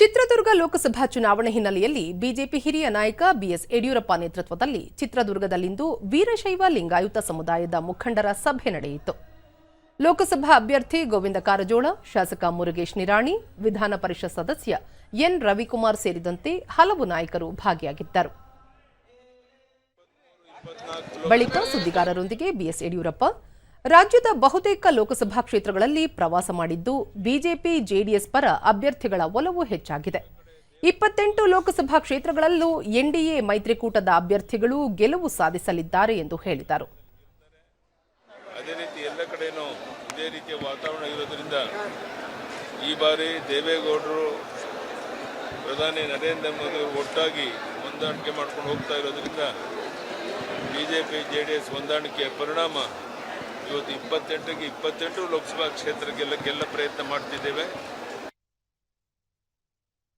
ಚಿತ್ರದುರ್ಗ ಲೋಕಸಭಾ ಚುನಾವಣೆ ಹಿನ್ನೆಲೆಯಲ್ಲಿ ಬಿಜೆಪಿ ಹಿರಿಯ ನಾಯಕ ಬಿಎಸ್ ಯಡಿಯೂರಪ್ಪ ನೇತೃತ್ವದಲ್ಲಿ ಚಿತ್ರದುರ್ಗದಲ್ಲಿಂದು ವೀರಶೈವ ಲಿಂಗಾಯುತ ಸಮುದಾಯದ ಮುಖಂಡರ ಸಭೆ ನಡೆಯಿತು. ಲೋಕಸಭಾ ಅಭ್ಯರ್ಥಿ ಗೋವಿಂದ ಕಾರಜೋಳ, ಶಾಸಕ ಮುರುಗೇಶ್ ನಿರಾಣಿ, ವಿಧಾನ ಪರಿಷತ್ ಸದಸ್ಯ ಎನ್ ರವಿಕುಮಾರ್ ಸೇರಿದಂತೆ ಹಲವು ನಾಯಕರು ಭಾಗಿಯಾಗಿದ್ದರು. ಬಳಿಕ ಸುದ್ದಿಗಾರರೊಂದಿಗೆ ಬಿಎಸ್ ಯಡಿಯೂರಪ್ಪ ರಾಜ್ಯದ ಬಹುತೇಕ ಲೋಕಸಭಾ ಕ್ಷೇತ್ರಗಳಲ್ಲಿ ಪ್ರವಾಸ ಮಾಡಿದ್ದು ಬಿಜೆಪಿ, ಜೆಡಿಎಸ್ ಪರ ಅಭ್ಯರ್ಥಿಗಳ ಒಲವು ಹೆಚ್ಚಾಗಿದೆ. ಇಪ್ಪತ್ತೆಂಟು ಲೋಕಸಭಾ ಕ್ಷೇತ್ರಗಳಲ್ಲೂ ಎನ್ಡಿಎ ಮೈತ್ರಿಕೂಟದ ಅಭ್ಯರ್ಥಿಗಳು ಗೆಲುವು ಸಾಧಿಸಲಿದ್ದಾರೆ ಎಂದು ಹೇಳಿದರು. ಅದೇ ರೀತಿ ಎಲ್ಲ ಕಡೆನೂ ಇದೇ ರೀತಿಯ ವಾತಾವರಣ ಇರೋದ್ರಿಂದ ಈ ಬಾರಿ ದೇವೇಗೌಡರು ಪ್ರಧಾನಿ ನರೇಂದ್ರ ಮೋದಿ ಅವರು ಒಟ್ಟಾಗಿ ಹೊಂದಾಣಿಕೆ ಮಾಡ್ಕೊಂಡು ಹೋಗ್ತಾ ಇರೋದ್ರಿಂದ ಬಿಜೆಪಿ, ಜೆಡಿಎಸ್ ಹೊಂದಾಣಿಕೆಯ ಪರಿಣಾಮ ಇವತ್ತು ಇಪ್ಪತ್ತೆಂಟಿಗೆ ಇಪ್ಪತ್ತೆಂಟು ಲೋಕಸಭಾ ಕ್ಷೇತ್ರಕ್ಕೆಲ್ಲ ಗೆಲ್ಲ ಪ್ರಯತ್ನ ಮಾಡ್ತಿದ್ದೇವೆ.